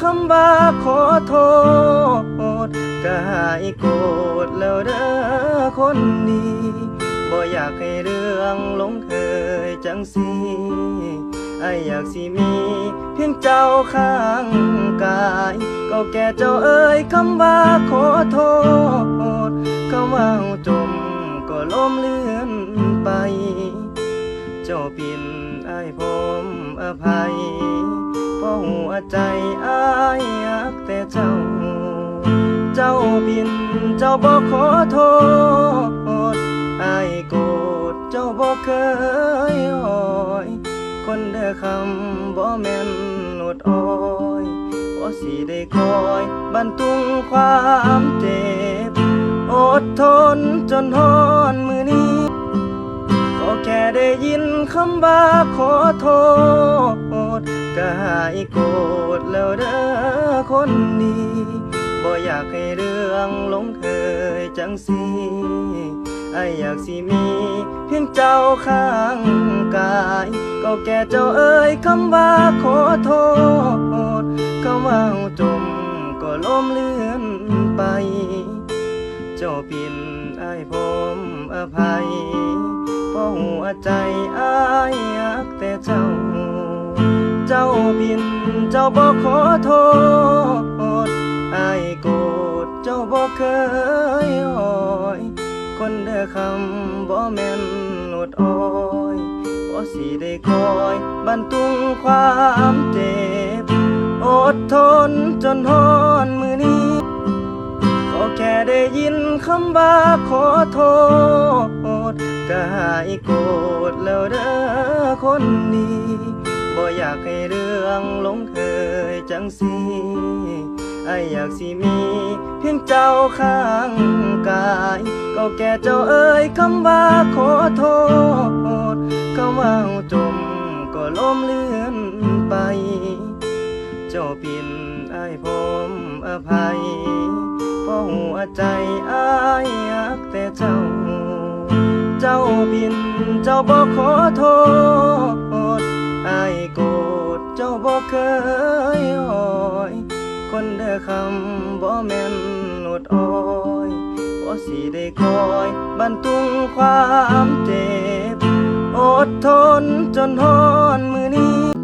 คำว่าขอโทษก็หายโกรธแล้วเด้อคนดีบ่อยากให้เรื่องลงเคยจังสีไออยากสิมี เพียงเจ้าข้างกาย ก็แก่เจ้าเอ่ยคำว่าขอโทษคำว่าจมก็ล้มเลือนไป เจ้าปินไอผมอภัย หัวใจอายอยากแต่เจ้า เจ้าปินเจ้าบอกขอโทษอายโกรธเจ้าบอกเคยอ่อย คนเด้อคำบ่แม่นหนวดอ้อยบ่สิได้คอยบรรทุงความเจ็บ อดทนจนทอนมือนี้ ก็แค่ได้ยินคำว่าขอโทษ กายโกรธแล้วเด้อคนดีบ่อยากให้เรื่องลงเคยจังสีไออยากสิมี เพียงเจ้าข้างกาย ก็แค่เจ้าเอ่ยคำว่าขอโทษคำว่าจมก็ล้มเลือนไป เจ้าปินไอผมอภัยเพราะหัวใจอายอยากแต่เจ้า จ้าปิน เจ้าบอกขอโทษไอ้ายโกรธเจ้าบอกเคยอ่อย คนเด้อคำบ่แม่นหนวดอ้อยบ่สิได้คอยบรรทุงความเจ็บ อดทนจนทอนมือนี้ก็แค่ได้ยินคำว่าขอโทษก็หายโกรธแล้วเด้อคนดี บ่อยากให้เรื่องลงเคยจังสีไออยากสิมี เพียงเจ้าข้างกาย ก็แค่เจ้าเอ่ยคำว่าขอโทษคำว่าจมก็ล้มเลือนไป เจ้าปินไอผมอภัยเพราะหัวใจอายอยากแต่เจ้า เจ้าบินเจ้าบอกขอโทษ อายโกรธเจ้าบอกเคยอ่อยคนเด้อคำบ่แม่นหนวดอ้อยบ่สิได้คอยบรรทุงความเจ็บ อดทนจนฮอนมือนี้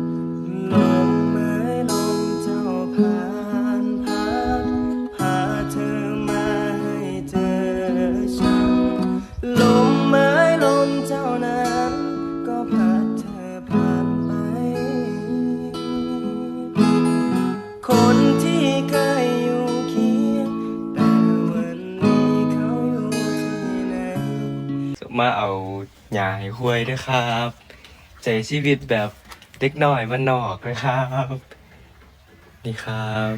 มาเอาหยาให้คุยด้วยครับ ใจชีวิตแบบเด็กน้อยมันนอกนะครับ นี่ครับ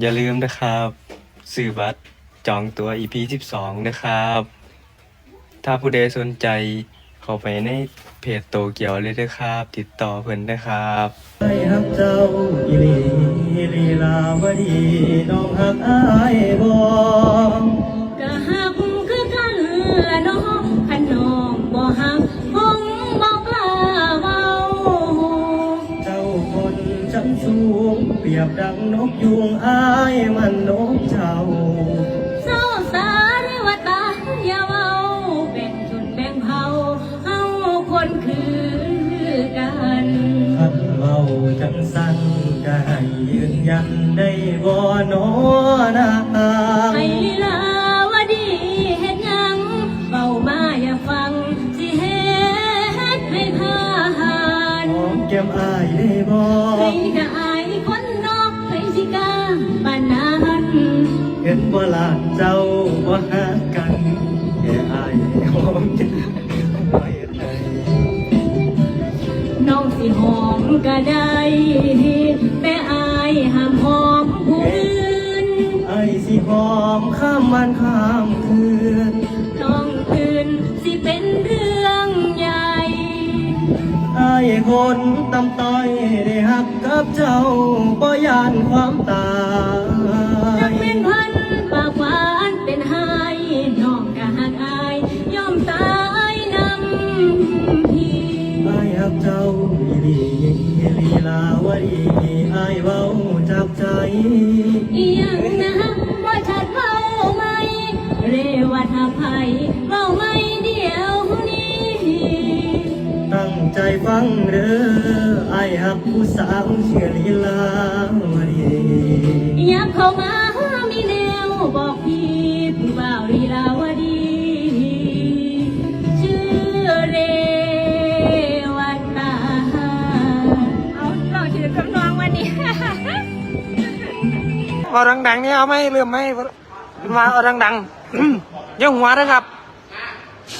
อย่าลืมนะครับซื้อบัตรจองตัว EP 12 นะครับ ถ้าผู้ใดสนใจเข้าไปในเพจโตเกียวเลยนะครับ ติดต่อเพิ่นนะครับให้ฮักเจ้าอีลีลีลาวดีน้องฮักอายบอกัน ละน้องขันน้องบ่หักคงบ่กล้าเว้าเจ้าคนชั้นสูง เปรียบดังนกยุงอายมันนกเจ้าเศร้าสาเรวตาอย่าเว้าแบ่งชนแบ่งเผาเฮาคนคือกันขัดเมาจังสั้นก็ให้ยืนยันได้บ่นอนา บ่ลานเจ้าบ่หากันแค่อายหอมจะไว้ไหนน้องสิหอมก็ได้แต่อายห้ามหอมผู้อื่นไอ้สิหอมข้ามวันข้ามคืนน้องอื่นสิเป็นเรื่องใหญ่ ไอ้คนตำต้อยได้หักกับเจ้าบ่ยานความตานักย ลีลีลาวดีอายเว้าจากใจ อีหยังนะว่าชัดเว้าไหมเรวัตภัยเว้าไหมเดียวนี้ ตั้งใจฟังเด้อไอ้ายหักผู้สาวเชื่อลีลาวดียากเข้ามา เราถือทำนองวันนี้ เอาดังๆนี่เอาไหมเริ่มไหมมาเอาดังๆอืมอย่าหัวนะครับ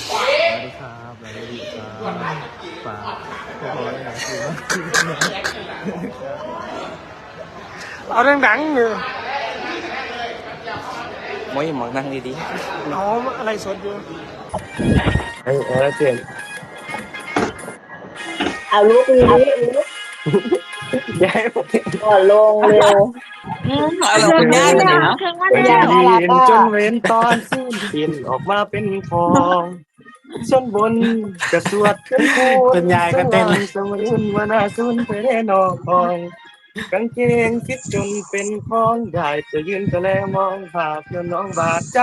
สวัสดีครับสวัสดีครับฝากขอให้หนังสือเอาดังๆเนี่ยไม่หมองนั่งดีเอาอะไรสดอยู่ๆให้เออเปลี่ยนเอาลุกนี้ ย้ายก่อนลงเร็วเอาลงง่ายเลยนะอย่าน่ารักกินจนเว้นตอนสิ้นกินออกมาเป็นฟองส่วนบนกระสวดเป็นพูดเป็นยายก็เต้นสมุนวนาสุนไปได้นอกห้องกางเกงฟิตจนเป็นฟองได้จะยืนก็แลมองภาพจนน้องบาดใจ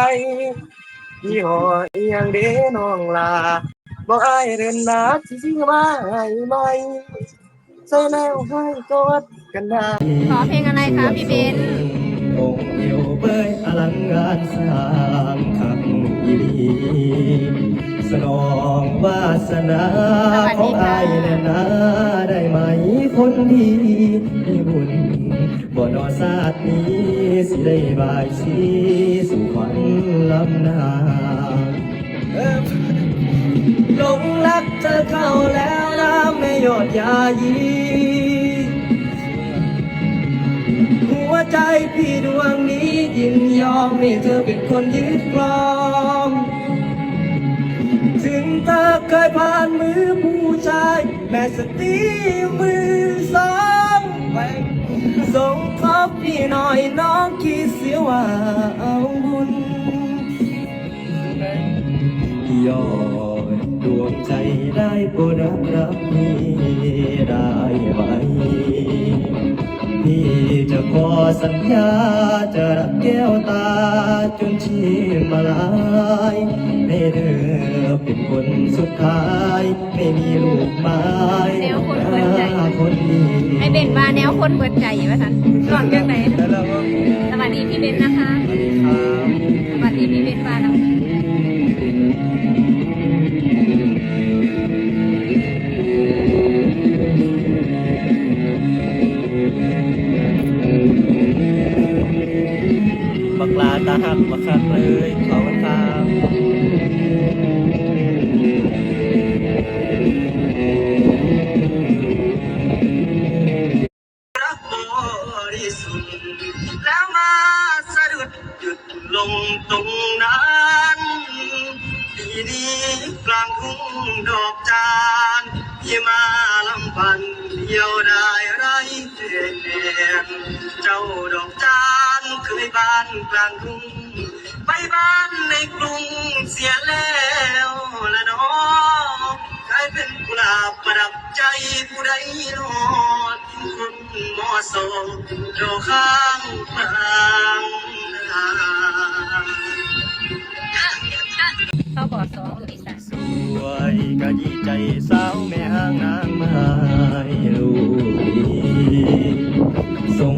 ยี่ห้ออียงเด้น้องลาบอกอายเดินนาที่สิงมาให้ไหม ใส่แล้วให้กอดกันได้ขอเพลงอะไรคะพี่เบนองค์เดียวเบยอลังงานสร้างขังอีลีสนองวาสนาของไอ้ายแน่นาได้ไหมคนดีมีบุญบ่นอศาสตร์นี้สิได้บายสีสู่ขวัญลำนาเอ รักเธอเข้าแล้วน้ำไม่หยดยายีหัวใจพี่ดวงนี้ยินยอมให้เธอเป็นคนยึดครองถึงเธอเคยผ่านมือผู้ชาย แม่สตรีมือสองส่งขอบพี่หน่อยน้องคิดเสียว่าเอาบุญยอดดวง ใจได้โปรดรับรับพี่ได้ไหมพี่จะขอสัญญาจะรักแก้วตาจนชีพมาลายให้เธอเป็นคนสุดท้าย ไม่มีลูกไม้แนวคนเปิดใจคนดีไอเบนมาแนวคนเปิดใจว่าสันหลอนจังไหนแล้วเราก็สวัสดีพี่เบนนะคะสวัสดีครับสวัสดีพี่เบนมาแล้ บักลาตาหักบักคักเลยเขา ลางทุ่งไปบ้านในกรุงเสียแล้วละน้องกลายเป็นกุหลาบประดับใจผู้ใดรอดคนมอสองดอกข้างกลางเขาบอสองอีสานสวยกะยีใจสาวแม่ห้างนางไม้ลูกดีส่ง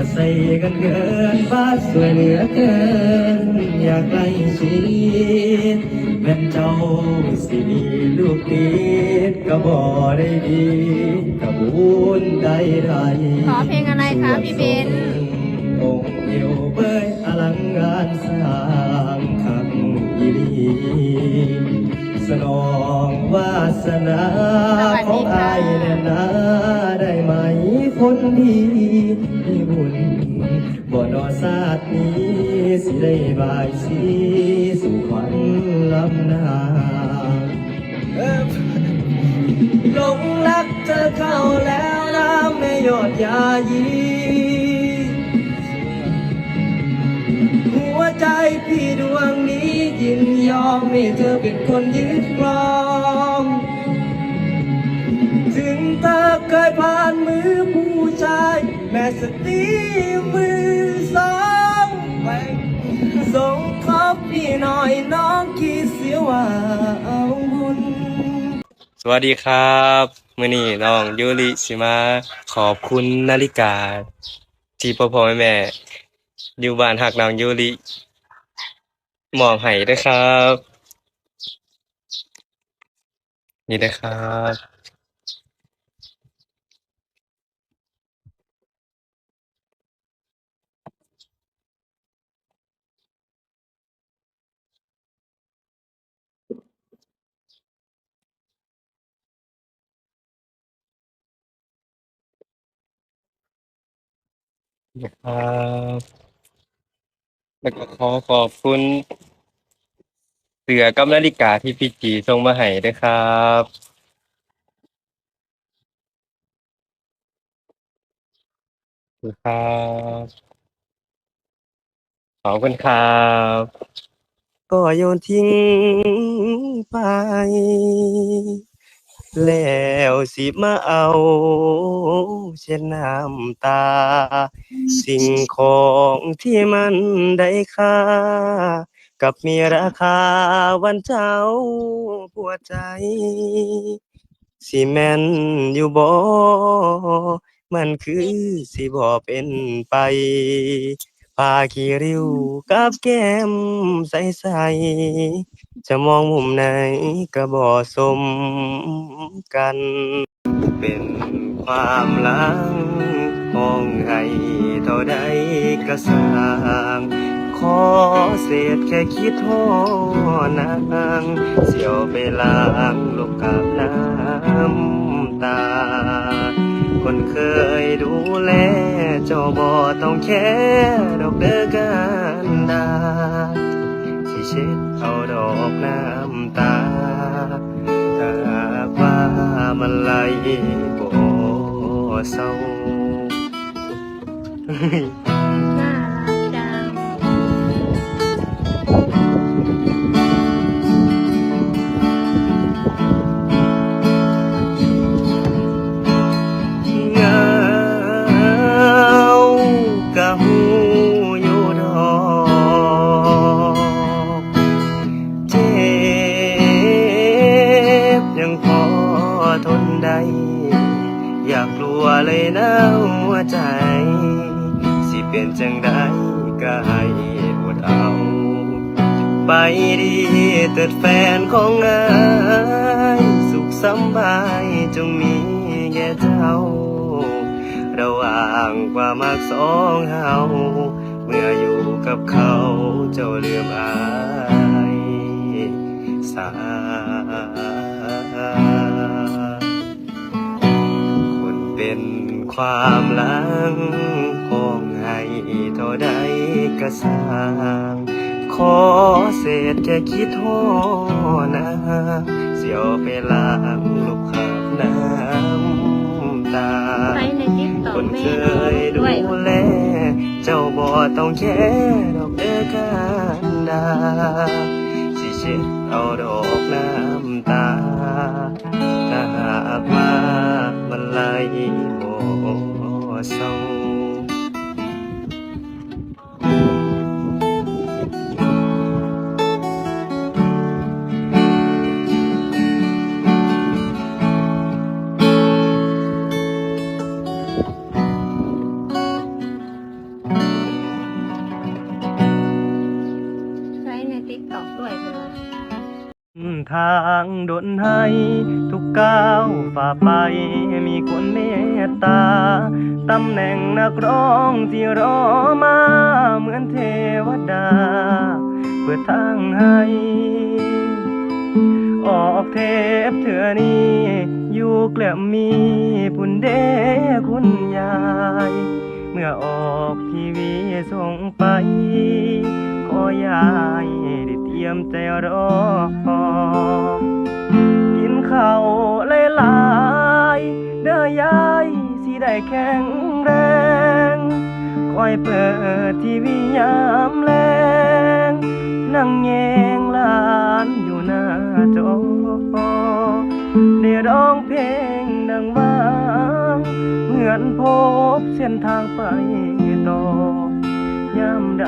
กระใสกันเกินฟ้าสวยเหลือเกิน อยากใกล้ชิดแม่นเจ้าสิมีลูกติดก็บ่ได้ดีกับบุญได้ไรขอเพลงอะไรคะพี่เบนองค์เดียวเบยอลังงานสร้างขังอีลีสนองวาสนาของอายแน่นาได้ไหม คนดีมีบุญบ่นอศาสตร์นี้สิได้บายสีสู่ขวัญลำนาหลงรักเธอเข้าแล้วน้ำไม่หยดยายีหัวใจพี่ดวงนี้ยินยอมให้เธอเป็นคนยึดครอง ถึงเธอเคยผ่านมือ ม่สติมือสองไปส่งขอพี่หน่อยน้องคิดเสียว่าเอาบุญสวัสดีครับมื่อนี้น้องยูริสิมาขอบคุณนาฬิกา ที่พ่อพ่อแม่แม่อยู่บ้านหักน้องยูริมอบให้ด้วยครับ นี่นะครับ ครับแล้วก็ขอขอบคุณเสือกับนาฬิกาที่พี่จีส่งมาให้ด้วยครับขอบคุณครับขอบคุณครับก็โยนทิ้งไป แล้วสิมาเอาเช็ดน้ำตา สิ่งของที่มันได้ค่า กับมีราคาวันเจ้าหัวใจ สิแม่นอยู่บ่มันคือสิบ่เป็นไปผ้าขี้ริ้วกับแก้มใสๆ จะมองมุมไหนก็บ่สมกัน เป็นความลังห้องให้เท่าใดก็สร้างขอเศษแค่คิดโทษนางเสียวไปล้างลบกับน้ำตา คนเคยดูแลเจ้าบ่ต้องแค่ดอกเด้อกันดาที่เช็ด เอาดอกน้ำตาถ้าหากว่ามันไหลบ่เศร้า ดีเติดแฟนของอายสุขสำบายจงมีแก่เจ้า ระหว่างความมักสองเฮาเมื่ออยู่กับเขาเจ้าเลื่อมอายสาคนเป็นความหลังห้องให้เท่าใดก็สร้าง ขอเศษแค่คิดโทษนะเสียวไปล้างลูกขับน้ำตาใช้ในติ๊กต็อคกนแม่เคยดูด้วยแล เจ้าบ่ต้องแค่ดอกเด้อกันดาสิเช็ดเอาดอกน้ำตาถ้าหากว่ามันไหลบ่เศร้า ทางดนให้ ทุกก้าวฝ่าไปมีคนเมตตา ตำแหน่งนักร้องที่รอมาเหมือนเทวดา เปิดทางให้ ออกเทปเถื่อนี้อยู่เกลมมีปุ่นเดคุณยาย เมื่อออกทีวีส่งไป ขอยา ยได้เตรียมใจรอ กินข้าวหลายๆเด้อยายสิได้แข็งแรง คอยเปิดทีวียามแลง นั่งแยงลานอยู่หน้าจอได้ร้องเพลงดังว่างหัมือนพบเส้นทางไปต่อยามใด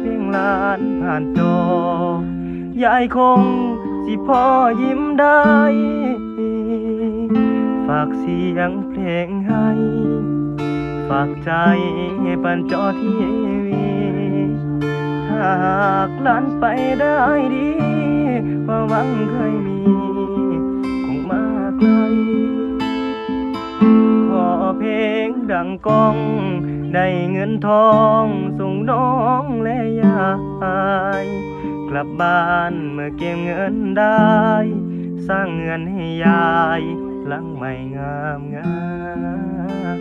เพียงลานผ่านจอ ยายคงสิพ่อยิ้มได้ ฝากเสียงเพลงให้ ฝากใจปันจอทีวีถ้าหากลานไปได้ดีว่าหวังเคยมี คงมาไกล ขอเพลงดังก้อง ได้เงินทองส่งน้องและยาย กลับบ้านเมื่อเก็บเงินได้ สร้างเงินให้ยายหลังใหม่งามงาม